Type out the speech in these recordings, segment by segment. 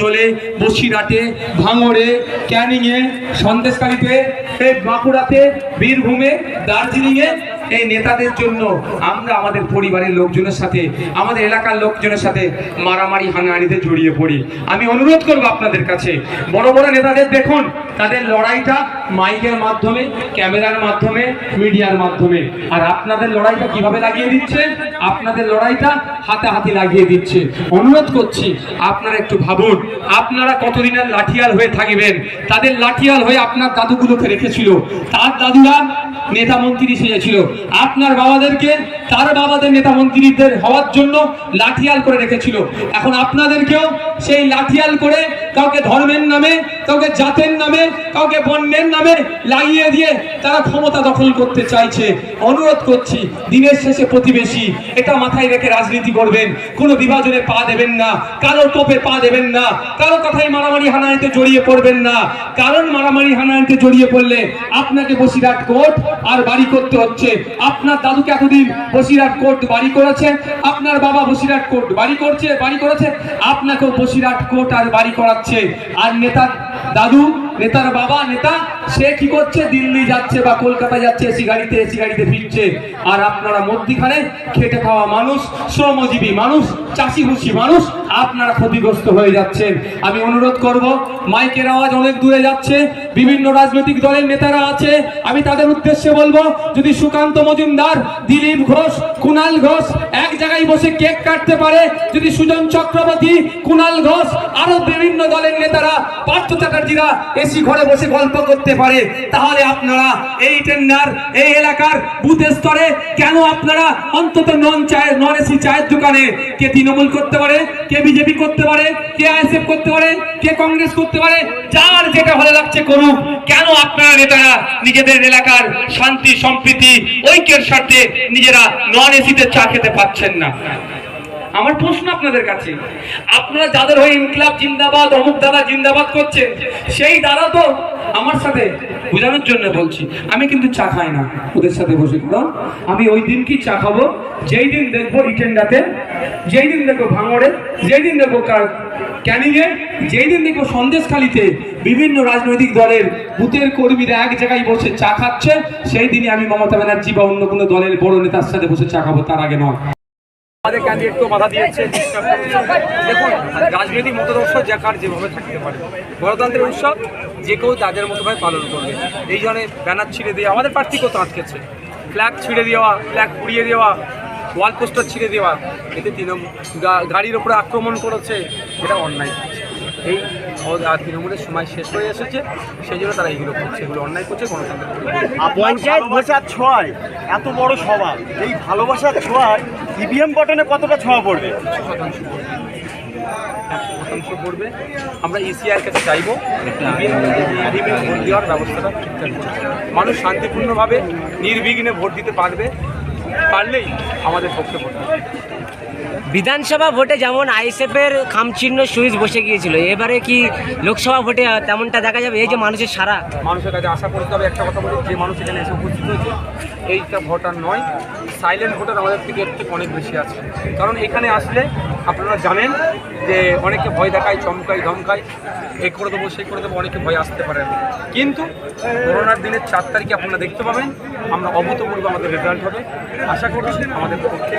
চলে বসিরহাটে ভাঙড়ে ক্যানিংয়ে সন্দেশকারীতে বাঁকুড়াতে বীরভূমে দার্জিলিংয়ে এই নেতাদের জন্য আমরা আমাদের পরিবারের লোকজনের সাথে, আমাদের এলাকার লোকজনের সাথে মারামারি, হানাহানিতে জড়িয়ে পড়ি। আমি অনুরোধ করব আপনাদের কাছে, বড় বড় নেতাদের দেখুন, তাদের লড়াইটা মাইকের মাধ্যমে, ক্যামেরার মাধ্যমে, মিডিয়ার মাধ্যমে। আর আপনাদের লড়াইটা কীভাবে লাগিয়ে দিচ্ছে? আপনাদের লড়াইটা হাতে হাতাহাতি লাগিয়ে দিচ্ছে। অনুরোধ করছি, আপনারা একটু ভাবুন, আপনারা কতদিনের লাঠিয়াল হয়ে থাকবেন? তাদের লাঠিয়াল হয়ে আপনার দাদুগুলোকে রেখেছিল। তার দাদুরা নেতা মন্ত্রী সেজেছিল আপনার বাবাদেরকে, তার বাবাদের নেতা মন্ত্রীদের হওয়ার জন্য লাঠিয়াল করে রেখেছিল। এখন আপনাদেরকেও সেই লাঠিয়াল করে কাউকে ধর্মের নামে, কাউকে জাতের নামে, কাউকে বন্যের নামে লাগিয়ে দিয়ে তারা ক্ষমতা দখল করতে চাইছে। অনুরোধ করছি, দিনের শেষে প্রতিবেশী, এটা মাথায় রেখে রাজনীতি করবেন। কোনো বিভাজনে পা দেবেন না, কারও টোপে পা দেবেন না, কারও কথায় মারামারি হানাহানিতে জড়িয়ে পড়বেন না। কারণ মারামারি হানাহানিতে জড়িয়ে পড়লে আপনাকে বসিরহাট কোর্ট আর বাড়ি করতে হচ্ছে। আপনার দাদুকে এতদিন বসিরহাট কোর্ট বাড়ি করেছে, আপনার বাবা বসিরহাট কোর্ট বাড়ি করছে, বাড়ি করেছে, আপনাকেও বসিরহাট কোর্ট আর বাড়ি করাচ্ছে আর নেতা দাদু নেতার বাবা, নেতা, সে কি করছে? দিল্লি যাচ্ছে বা কলকাতা যাচ্ছে এসি গাড়িতে এসি গাড়িতে ফিরছে। আর আপনারা মধ্যিখানে খেটে খাওয়া মানুষ, শ্রমজীবী মানুষ চাষি চাষিভুষি মানুষ, আপনারা ক্ষতিগ্রস্ত হয়ে যাচ্ছেন। আমি অনুরোধ করব, মাইকের আওয়াজ অনেক দূরে যাচ্ছে, বিভিন্ন রাজনৈতিক দলের নেতারা আছে। আমি তাদের উদ্দেশ্যে বলব, যদি সুকান্ত মজুমদার, দিলীপ ঘোষ কুণাল ঘোষ এক জায়গায় বসে কেক কাটতে পারে, যদি সুজন চক্রবর্তী কুণাল ঘোষ, আরও বিভিন্ন দলের নেতারা, পার্থ চ্যাটার্জিরা এসি ঘরে বসে গল্প করতে পারে, তাহলে আপনারা এই টেন্ডার, এই এলাকার বুথ স্তরে কেন আপনারা অন্তত নন চায়ের, নন এসি চায়ের দোকানে কে তৃণমূল করতে পারে, কে বিজেপি করতে পারে, কে আইএসএফ করতে পারে, কে কংগ্রেস করতে পারে, যার যেটা ভালো লাগছে করুক, কেন আপনারা নেতারা নিজেদের এলাকার শান্তি, সম্প্রীতি, ঐক্যের স্বার্থে নিজেরা নন এসিতে চা খেতে পাচ্ছেন না? আমার প্রশ্ন আপনাদের কাছে। আপনারা যাদের হয়ে ইনকলাব জিন্দাবাদ, অমুক দাদা জিন্দাবাদ করছেন সেই দাদা তো আমার সাথে বোঝানোর জন্য বলছি, আমি কিন্তু চা খাই না, ওদের সাথে বসে। কারণ আমি ওই দিন কি চা খাব? যেই দিন দেখব ইটেন্ডাতে যেই দিন দেখব ভাঙড়ে, যেই দিন দেখব ক্যানিংয়ে, যেই দিন দেখব সন্দেশখালিতে বিভিন্ন রাজনৈতিক দলের বুথের কর্মীরা এক জায়গায় বসে চা খাচ্ছে, সেই দিনই আমি মমতা ব্যানার্জি বা অন্য কোনো দলের বড় নেতার সাথে বসে চা খাব, তার আগে নয়। আমাদের ক্যান্ডিডেটকেও বাধা দিয়েছে। দেখুন, রাজনৈতিক মতাদর্শ যে কার যেভাবে থাকতে পারে গণতন্ত্রের উৎসব, যে কেউ তাদের মতোভাবে পালন করবে এই জন্য ব্যানার ছিঁড়ে দিয়ে আমাদের প্রার্থীকেও তো আটকেছে ফ্ল্যাগ ছিঁড়ে দেওয়া ফ্ল্যাগ পুড়িয়ে দেওয়া ওয়াল পোস্টার ছিঁড়ে দেওয়া, এতে তৃণমূল গাড়ির ওপরে আক্রমণ করেছে, এটা অন্যায়। এই তৃণমূলের সময় শেষ হয়ে এসেছে, সেই জন্য তারা এইগুলো করছে এগুলো অন্যায় করছে, গণতন্ত্রের। পঞ্চায়েত ছোঁয়ায়, এত বড় সভা, এই ভালোবাসার ছোঁয়ায় ইভিএম বটনে কতটা ছোঁয়া পড়বে শতাংশ পড়বে আমরা ইসিআর কাছে চাইব ভোট দেওয়ার ব্যবস্থাটা ঠিকঠাক মানুষ শান্তিপূর্ণভাবে, নির্বিঘ্নে ভোট দিতে পারবে, পারলেই আমাদের পক্ষে ভোট। বিধানসভা ভোটে যেমন আইএসএফের খামচিহ্ন সুইচ বসে গিয়েছিল, এবারে কি লোকসভা ভোটে তেমনটা দেখা যাবে? এই যে মানুষের সারা। মানুষের কাছে আশা করতে হবে, একটা কথা বলি, যে মানুষ এখানে এসে উপস্থিত হয়েছে, এইটা ভোটার নয় সাইলেন্ট ভোটার আমাদের থেকে থেকে অনেক বেশি আছে। কারণ এখানে আসলে আপনারা জানেন যে অনেকে ভয় দেখায়, চমকায়, ধমকায় এই করে দেবো সেই করে দেবো, অনেকে ভয় আসতে পারে কিন্তু করোনার দিনের চার তারিখে আপনারা দেখতে পাবেন, আমরা অভূতপূর্ব আমাদের রেজাল্ট হবে। আশা করছি আমাদের পক্ষে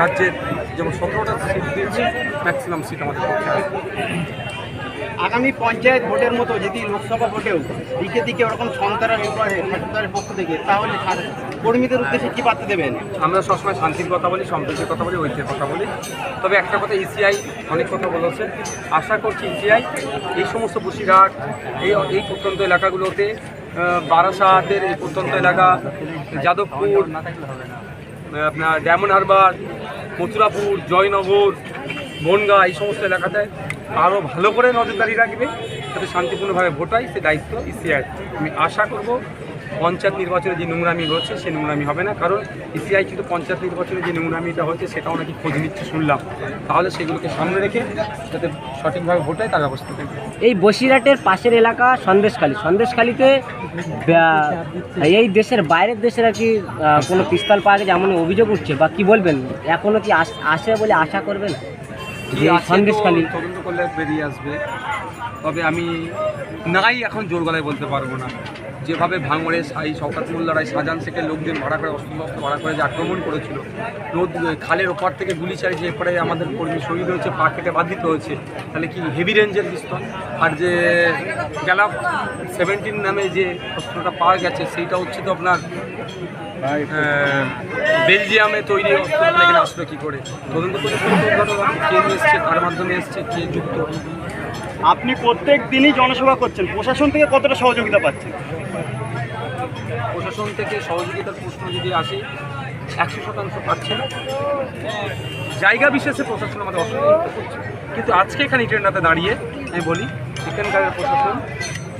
রাজ্যের যেমন সতেরোটা সিট দিয়েছে ম্যাক্সিমাম সিট আমাদের পক্ষে আসবে আগামী পঞ্চায়েত ভোটের মতো যদি লোকসভা ভোটেও দিকে দিকে ওরকম সন্তানের সরকারের পক্ষ থেকে তাহলে কর্মীদের উদ্দেশ্যে কী বার্তা দেবেন? আমরা সবসময় শান্তির কথা বলি সম্প্রীতির কথা বলি ঐক্যের কথা বলি। তবে একটা কথা ইসিআই অনেক কথা বলেছে। আশা করছি ইসিআই এই সমস্ত বসিরহাট এই এই প্রত্যন্ত এলাকাগুলোতে বারাসাতের এই প্রত্যন্ত এলাকা যাদবপুর আপনার ডায়মন্ড হারবার মথুরাপুর, জয়নগর, বনগা, এই সমস্ত এলাকাতে আরও ভালো করে নজরদারি রাখবে, যাতে শান্তিপূর্ণভাবে ভোট হয়, সে দায়িত্ব ইসিআই আমি আশা করব পঞ্চায়েত নির্বাচনে যে নোংরামি হচ্ছে সেই নোংরামি হবে না। কারণ ইসিআই কিন্তু পঞ্চায়েত নির্বাচনে যে নোংরামিটা হয়েছে সেটাও নাকি খোঁজ নিচ্ছে, শুনলাম। তাহলে সেগুলোকে সামনে রেখে যাতে সঠিকভাবে ভোট হয় তার ব্যবস্থা এই বসিরহাটের পাশের এলাকা সন্দেশখালী। সন্দেশখালীতে এই দেশের বাইরের দেশের আর কি কোনো পিস্তল পাওয়া গেছে এমন অভিযোগ উঠছে, বা কি বলবেন? এখনও কি আস- বলে আশা করবেন? সন্দেশখালী তদন্ত করলে বেরিয়ে আসবে। তবে আমি নাই এখন জোর গলায় বলতে পারব না। যেভাবে ভাঙড়ে সাই শওকাত মোল্লারাই শাহজাহান শেখের লোকজন ভাড়া করে অস্ত্র অস্ত্র ভাড়া করে যে আক্রমণ করেছিল নদ খালের ওপার থেকে গুলি চালিয়ে এরপরে আমাদের কর্মী শহীদ হয়েছে পা কেটে বাদ দিতে হয়েছে তাহলে কি হেভি রেঞ্জের পিস্তল? আর যে গ্যালাপ সেভেন্টিন নামে যে অস্ত্রটা পাওয়া গেছে সেইটা হচ্ছে তো আপনার বেলজিয়ামে তৈরি অস্ত্র এখানে আসলো কী করে? তদন্ত করে ঘটনা কে এসছে কার মাধ্যমে এসছে কে যুক্ত? আপনি প্রত্যেক দিনই জনসভা করছেন প্রশাসন থেকে কতটা সহযোগিতা পাচ্ছেন? প্রশাসন থেকে সহযোগিতার প্রশ্ন যদি আসে একশো শতাংশ পাচ্ছে না। জায়গা বিশেষে প্রশাসন আমাদের অসহযোগিতা করছে। কিন্তু আজকে এখানে ইটেন্ডাতে দাঁড়িয়ে আমি বলি এখানকার প্রশাসন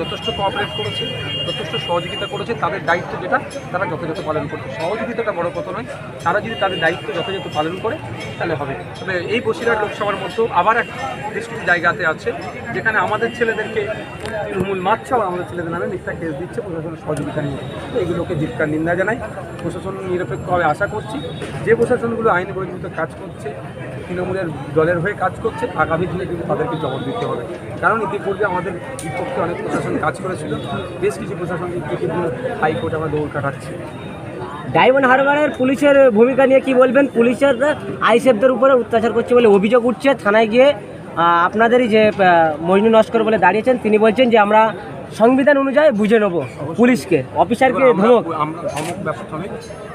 যথেষ্ট কোঅপারেট করেছে, যথেষ্ট সহযোগিতা করেছে, তাদের দায়িত্ব যেটা, তারা যথাযথ পালন করছে। সহযোগিতাটা বড় কথা নয়, তারা যদি তাদের দায়িত্ব যথাযথ পালন করে, তাহলে হবে। তবে এই বসিরহাট লোকসভার মধ্যেও আবার এক দৃষ্টি জায়গাতে আছে, যেখানে আমাদের ছেলেদেরকে তৃণমূল আবার আমাদের ছেলেদের নামে মিথ্যা কেস দিচ্ছে, প্রশাসনের সহযোগিতা নিয়ে। এগুলোকে জীবকার নিন্দা জানাই। প্রশাসন নিরপেক্ষভাবে আশা করছি যে প্রশাসনগুলো আইন বহির্ভূত কাজ করছে, তৃণমূলের দলের হয়ে কাজ করছে, আগামী দিনে কিন্তু তাদেরকে জবাব দিতে হবে। কারণ ইতিপূর্বে আমাদের বিপক্ষে অনেক প্রশাসন কাজ করেছিল, বেশ কিছু প্রশাসন ইতিপূর্বে হাইকোর্ট আমরা দৌড় কাটাচ্ছি। ডায়মন্ড হারবারের পুলিশের ভূমিকা নিয়ে কি বলবেন? পুলিশের আইসেফদের উপরে অত্যাচার করছে বলে অভিযোগ উঠছে। থানায় গিয়ে আপনাদেরই যে মজনু নস্কর বলে দাঁড়িয়েছেন, তিনি বলছেন যে আমরা সংবিধান অনুযায়ী বুঝে নেব পুলিশকে অফিসারকে ধমক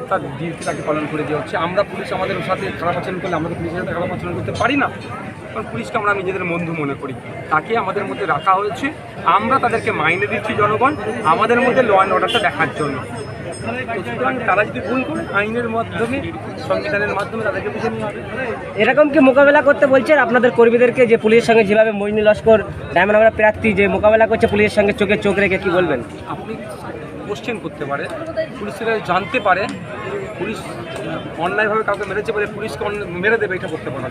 তার ডিউটি তাকে পালন করে দেওয়া হচ্ছে। আমরা পুলিশ আমাদের সাথে খারাপ আচরণ করলে আমরা পুলিশের সাথে খারাপ আচরণ করতে পারি না। কারণ পুলিশকে আমরা নিজেদের বন্ধু মনে করি। তাকে আমাদের মধ্যে রাখা হয়েছে। আমরা তাদেরকে মাইনে দিচ্ছি জনগণ। আমাদের মধ্যে ল অ্যান্ড অর্ডারটা দেখার জন্য। সুতরাং তারা যদি ভুল করে আইনের মাধ্যমে সংবিধানের মাধ্যমে তাদেরকে বুঝে নিয়ে হবে। এরকম কি মোকাবেলা করতে বলছেন? আপনাদের কর্মীদেরকে যে পুলিশের সঙ্গে যেভাবে মইনুল লস্কর ডায়মন্ড আমরা প্রার্থী যে মোকাবেলা করছে পুলিশের সঙ্গে চোখে চোখ রেখে কি বলবেন? আপনি কোশ্চেন করতে পারে পুলিশের জানতে পারে পুলিশ অন্যায়ভাবে কাউকে মেরেছে বলে পুলিশকে মেরে দেবে এটা করতে পারে